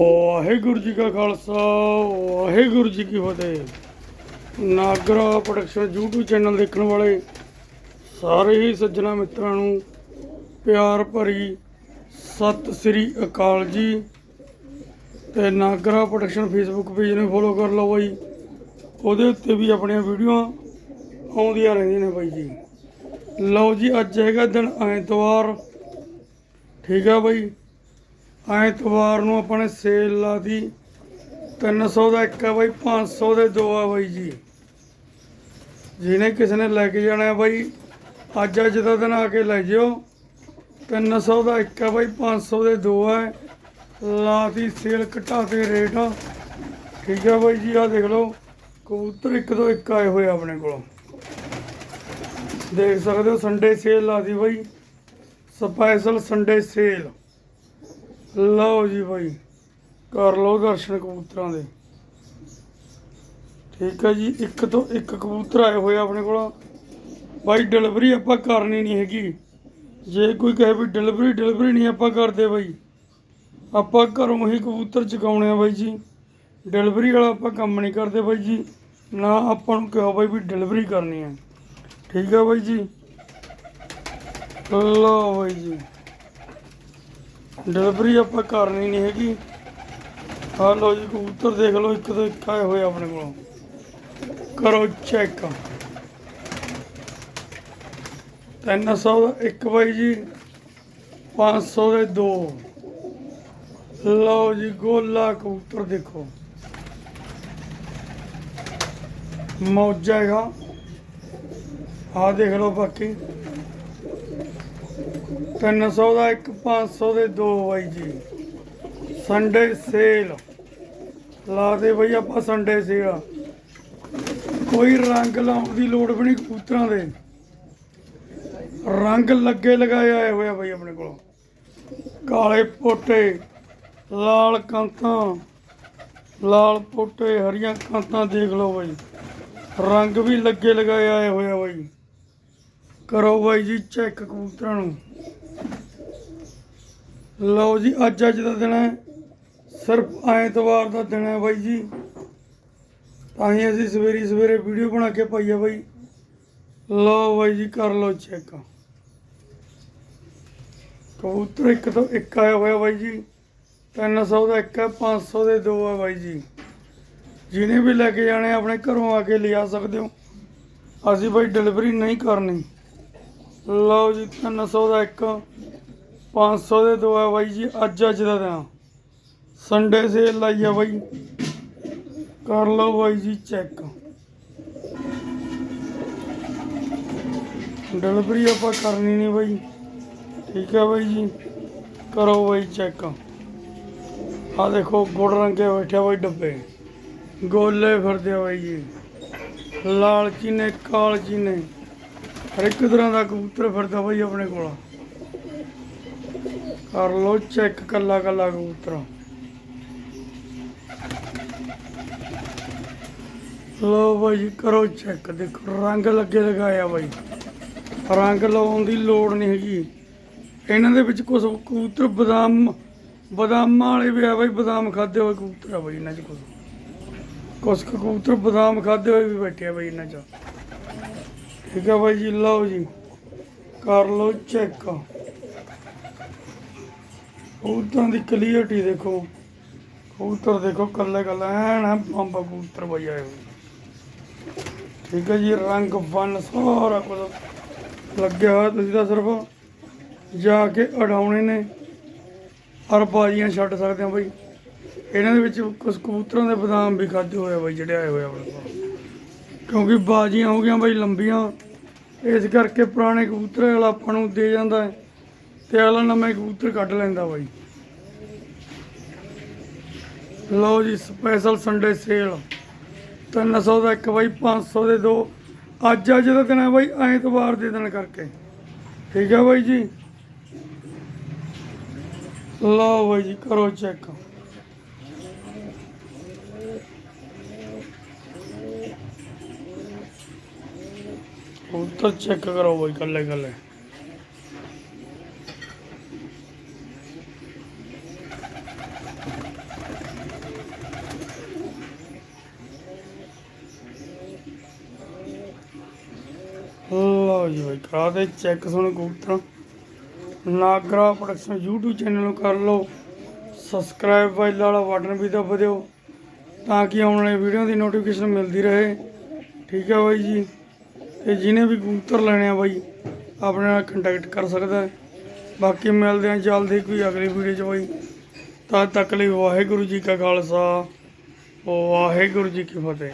ਵਾਹਿਗੁਰੂ ਜੀ ਕਾ ਖਾਲਸਾ, ਵਾਹਿਗੁਰੂ ਜੀ ਕੀ ਫਤਿਹ। Nagra production YouTube channel ਦੇਖਣ ਵਾਲੇ ਸਾਰੇ ਹੀ ਸੱਜਣਾ ਮਿੱਤਰਾਂ ਨੂੰ ਪਿਆਰ ਭਰੀ ਸਤਿ ਸ੍ਰੀ ਅਕਾਲ ਜੀ। ਤੇ ਨਾਗਰਾ ਪ੍ਰੋਡਕਸ਼ਨ ਫੇਸਬੁੱਕ ਪੇਜ ਨੂੰ ਫੋਲੋ ਕਰ ਲਓ ਬਾਈ। ਉਹਦੇ ਉੱਤੇ ਵੀ ਆਪਣੀਆਂ ਵੀਡੀਓਆਂ ਆਉਂਦੀਆਂ ਰਹਿੰਦੀਆਂ ਨੇ ਬਾਈ ਜੀ। ਲਓ ਜੀ, ਅੱਜ ਹੈਗਾ ਦਿਨ ਐਤਵਾਰ। ਠੀਕ ਆ ਬਾਈ? ਐਤਵਾਰ ਨੂੰ ਆਪਾਂ ਨੇ ਸੇਲ ਲਾਤੀ 300 ਦਾ ਇੱਕ ਆ ਬਾਈ 500 ਦੇ ਦੋ ਆ ਬਾਈ ਜੀ। ਜਿਹਨੇ ਕਿਸੇ ਨੇ ਲੈ ਕੇ ਜਾਣਾ ਬਾਈ, ਅੱਜ ਅੱਜ ਦਾ ਦਿਨ ਆ ਕੇ ਲੈ ਜਿਓ। 300 ਦਾ ਇੱਕ ਆ ਬਾਈ 500 ਦੇ ਦੋ ਆ ਲਾਤੀ ਸੇਲ, ਘਟਾ ਤੇ ਰੇਟ। ਠੀਕ ਆ ਬਾਈ ਜੀ ਆ ਦੇਖ ਲਓ। ਕਬੂਤਰ ਇੱਕ ਤੋਂ ਇੱਕ ਆਏ ਹੋਏ ਆਪਣੇ ਕੋਲ। ਦੇਖ ਸਕਦੇ ਹੋ ਸੰਡੇ ਸੇਲ ਲਾਤੀ ਬਾਈ। ਸਪੈਸ਼ਲ ਸੰਡੇ ਸੇਲ ਲਓ ਜੀ ਭਾਈ ਕਰ ਲਓ ਦਰਸ਼ਨ ਕਬੂਤਰਾਂ ਦੇ। ਠੀਕ ਹੈ ਜੀ, ਇੱਕ ਤੋਂ ਇੱਕ ਕਬੂਤਰ ਆਏ ਹੋਏ ਆਪਣੇ ਕੋਲ। ਬਾਈ, ਡਿਲੀਵਰੀ ਆਪਾਂ ਕਰਨੀ ਨਹੀਂ ਹੈਗੀ। ਜੇ ਕੋਈ ਕਹੇ ਵੀ ਡਿਲੀਵਰੀ ਡਿਲੀਵਰੀ ਨਹੀਂ ਆਪਾਂ ਕਰਦੇ ਬਾਈ। ਆਪਾਂ ਘਰੋਂ ਹੀ ਕਬੂਤਰ ਚਗਾਉਣੇ ਆ ਬਾਈ ਜੀ। ਡਿਲੀਵਰੀ ਵਾਲਾ ਆਪਾਂ ਕੰਮ ਨਹੀਂ ਕਰਦੇ ਬਾਈ ਜੀ। ਨਾ ਆਪਾਂ ਨੂੰ ਕਿਹਾ ਬਾਈ ਵੀ ਡਿਲੀਵਰੀ ਕਰਨੀ ਹੈ। ਠੀਕ ਹੈ ਬਾਈ ਜੀ। ਲਓ ਬਾਈ ਜੀ। ਡਿਲੀਵਰੀ ਆਪਾਂ ਕਰਨੀ ਨਹੀਂ ਹੈਗੀ। ਆ ਲਓ ਜੀ, ਕਬੂਤਰ ਦੇਖ ਲਓ, ਇੱਕ ਤੋਂ ਇੱਕ ਆਏ ਹੋਏ ਆਪਣੇ ਕੋਲ। ਕਰੋ ਚੈੱਕ 300 ਦਾ ਇੱਕ ਬਾਈ ਜੀ 500 ਦੇ ਦੋ। ਲਓ ਜੀ, ਗੋਲਾ ਕਬੂਤਰ ਦੇਖੋ। ਮੌਜਾ ਹੈਗਾ। ਆ ਦੇਖ ਲਓ ਬਾਕੀ। 300 ਦਾ ਇੱਕ 500 ਦੇ ਦੋ ਬਾਈ ਜੀ। ਸੰਡੇ ਸੇਲ ਲਾ ਦੇ ਬਈ ਆਪਾਂ ਸੰਡੇ ਸੇਲ ਕੋਈ ਰੰਗ ਲਾਉਣ ਦੀ ਲੋੜ ਵੀ ਨਹੀਂ ਕਬੂਤਰਾਂ ਦੇ। ਰੰਗ ਲੱਗੇ ਲਗਾਏ ਆਏ ਹੋਏ ਆ ਬਈ ਆਪਣੇ ਕੋਲ। ਕਾਲੇ ਪੋਟੇ, ਲਾਲ ਕਾਂਤਾਂ, ਲਾਲ ਪੋਟੇ, ਹਰੀਆਂ ਕਾਂਤਾਂ ਦੇਖ ਲਓ ਬਈ। ਰੰਗ ਵੀ ਲੱਗੇ ਲਗਾਏ ਆਏ ਹੋਏ ਆ ਬਈ। ਕਰੋ ਬਾਈ ਜੀ ਚੈੱਕ ਕਬੂਤਰਾਂ ਨੂੰ। ਲਓ ਜੀ, ਅੱਜ ਅੱਜ ਦਾ ਦਿਨ ਹੈ। ਸਿਰਫ ਐਤਵਾਰ ਦਾ ਦਿਨ ਹੈ ਬਾਈ ਜੀ। ਤਾਂ ਹੀ ਅਸੀਂ ਸਵੇਰੀ ਸਵੇਰੇ ਵੀਡੀਓ ਬਣਾ ਕੇ ਪਾਈ ਆ ਬਾਈ। ਲਓ ਬਾਈ ਜੀ, ਕਰ ਲਓ ਚੈੱਕ ਕਬੂਤਰ ਇੱਕ ਤੋਂ ਇੱਕ ਆਇਆ ਹੋਇਆ ਬਾਈ ਜੀ। 300 ਦਾ ਇੱਕ ਹੈ 500 ਦੇ ਦੋ ਆ ਬਾਈ ਜੀ। ਜਿਹਨੇ ਵੀ ਲੈ ਕੇ ਜਾਣੇ ਆਪਣੇ ਘਰੋਂ ਆ ਕੇ ਲਿਆ ਸਕਦੇ ਹੋ। ਅਸੀਂ ਬਾਈ ਡਿਲੀਵਰੀ ਨਹੀਂ ਕਰਨੀ। ਲਓ ਜੀ 300 ਦਾ ਇੱਕ। 500 ਦੇ ਦੋ ਆ ਬਾਈ ਜੀ, ਅੱਜ ਅੱਜ ਦਾ ਦਿਨ। ਸੰਡੇ ਸੇਲ ਲਾਈ ਆ ਬਾਈ। ਕਰ ਲਓ ਬਾਈ ਜੀ ਚੈੱਕ ਡਿਲੀਵਰੀ ਆਪਾਂ ਕਰਨੀ ਨਹੀਂ ਬਾਈ। ਠੀਕ ਹੈ ਬਾਈ ਜੀ। ਕਰੋ ਬਾਈ ਚੈੱਕ ਆ ਦੇਖੋ, ਗੁੜ ਰੰਗੇ ਬੈਠਿਆ ਬਾਈ ਡੱਬੇ। ਗੋਲੇ ਫਿਰਦੇ ਆ ਬਾਈ ਜੀ। ਲਾਲ ਚੀਨੇ, ਕਾਲ ਚੀਨੇ। ਹਰ ਇੱਕ ਤਰ੍ਹਾਂ ਦਾ ਕਬੂਤਰ ਫਿਰਦਾ ਬਾਈ ਆਪਣੇ ਕੋਲ। ਕਰ ਲੋ ਚੈੱਕ ਕੱਲਾ ਕੱਲਾ ਕਬੂਤਰ। ਲਓ ਬਾਈ, ਕਰੋ ਚੈੱਕ, ਦੇਖੋ, ਰੰਗ ਲੱਗੇ ਲਗਾਇਆ ਬਾਈ। ਰੰਗ ਲਾਉਣ ਦੀ ਲੋੜ ਨਹੀਂ ਹੈਗੀ। ਇਹਨਾਂ ਦੇ ਵਿੱਚ ਕੁਝ ਕਬੂਤਰ ਬਦਾਮ, ਬਦਾਮਾਂ ਵਾਲੇ ਵੀ ਆ ਬਾਈ, ਬਦਾਮ ਖਾਦੇ ਹੋਏ ਕਬੂਤਰ ਆ ਬਾਈ, ਇਹਨਾਂ 'ਚ ਕੁਝ ਕੁਝ ਕਬੂਤਰ ਬਦਾਮ ਖਾਦੇ ਹੋਏ ਵੀ ਬੈਠੇ ਆ ਬਾਈ, ਇਹਨਾਂ 'ਚ। ਠੀਕ ਆ ਬਾਈ ਜੀ, ਲਓ ਜੀ। ਕਰ ਲੋ ਚੈੱਕ। ਕਬੂਤਰਾਂ ਦੀ ਕਲੀਅਰਟੀ ਦੇਖੋ। ਕਬੂਤਰ ਦੇਖੋ ਕੱਲੇ ਕੱਲੇ ਐਨ ਆ ਬੰਬ ਕਬੂਤਰ ਬਾਈ ਆਏ ਹੋਏ। ਠੀਕ ਹੈ ਜੀ, ਰੰਗ ਬਨ ਸਾਰਾ ਕੁਝ ਲੱਗਿਆ ਹੋਇਆ ਤੁਸੀਂ ਤਾਂ ਸਿਰਫ ਜਾ ਕੇ ਅਡਾਉਣੇ ਨੇ। ਔਰ ਬਾਜੀਆਂ ਛੱਡ ਸਕਦੇ ਆ ਬਾਈ। ਇਹਨਾਂ ਦੇ ਵਿੱਚ ਕੁਝ ਕਬੂਤਰਾਂ ਦੇ ਬਦਾਮ ਵੀ ਖਾਦੇ ਹੋਏ ਆ ਬਾਈ, ਜਿਹੜੇ ਆਏ ਹੋਏ ਆ ਆਪਣੇ ਕੋਲ। ਕਿਉਂਕਿ ਬਾਜੀਆਂ ਹੋ ਗਈਆਂ ਬਾਈ ਲੰਬੀਆਂ। ਇਸ ਕਰਕੇ ਪੁਰਾਣੇ ਕਬੂਤਰ ਵਾਲਾ ਆਪਾਂ ਨੂੰ ਦੇ ਜਾਂਦਾ ਹੈ। ਤੇ ਅਗਲਾ ਨਵੇਂ ਕਬੂਤਰ ਕੱਢ ਲੈਂਦਾ ਬਾਈ। ਲਓ ਜੀ ਸਪੈਸ਼ਲ ਸੰਡੇ ਸੇਲ 300 ਦਾ ਇੱਕ ਬਾਈ 500 ਦੇ ਦੋ। ਅੱਜ ਅੱਜ ਦਾ ਦਿਨ ਹੈ ਬਾਈ, ਐਤਵਾਰ ਦੇ ਦਿਨ ਕਰਕੇ। ਠੀਕ ਹੈ ਬਾਈ ਜੀ? ਲਓ ਬਾਈ ਜੀ, ਕਰੋ ਚੈੱਕ ਉੱਤਰ ਚੈੱਕ ਕਰੋ ਬਾਈ ਕੱਲੇ ਕੱਲੇ ਲਓ ਜੀ ਬਾਈ, ਕਰਾ ਦੇ ਚੈੱਕ ਸੁਣ ਕਬੂਤਰ। ਨਾਗਰਾ ਪ੍ਰੋਡਕਸ਼ਨ YouTube ਚੈਨਲ ਨੂੰ ਕਰ ਲਓ। ਸਬਸਕ੍ਰਾਈਬ ਵਾਲਾ ਵਾਲਾ ਬਟਨ ਵੀ ਦਬਾ ਦਿਓ, ਤਾਂ ਕਿ ਆਉਣ ਵਾਲੀ ਵੀਡੀਓ ਦੀ ਨੋਟੀਫਿਕੇਸ਼ਨ ਮਿਲਦੀ ਰਹੇ। ਠੀਕ ਹੈ ਬਾਈ ਜੀ। ਤੇ ਜਿਹਨੇ ਵੀ ਕਬੂਤਰ ਲੈਣੇ ਆ ਬਾਈ, ਆਪਣੇ ਨਾਲ ਕੰਟੈਕਟ ਕਰ ਸਕਦਾ ਹੈ। ਬਾਕੀ ਮਿਲਦੇ ਹਾਂ ਜਲਦੀ ਕੋਈ ਅਗਲੀ ਵੀਡੀਓ 'ਚ ਬਾਈ। ਤਦ ਤੱਕ ਲਈ ਵਾਹਿਗੁਰੂ ਜੀ ਕਾ ਖਾਲਸਾ, ਵਾਹਿਗੁਰੂ ਜੀ ਕੀ ਫਤਿਹ।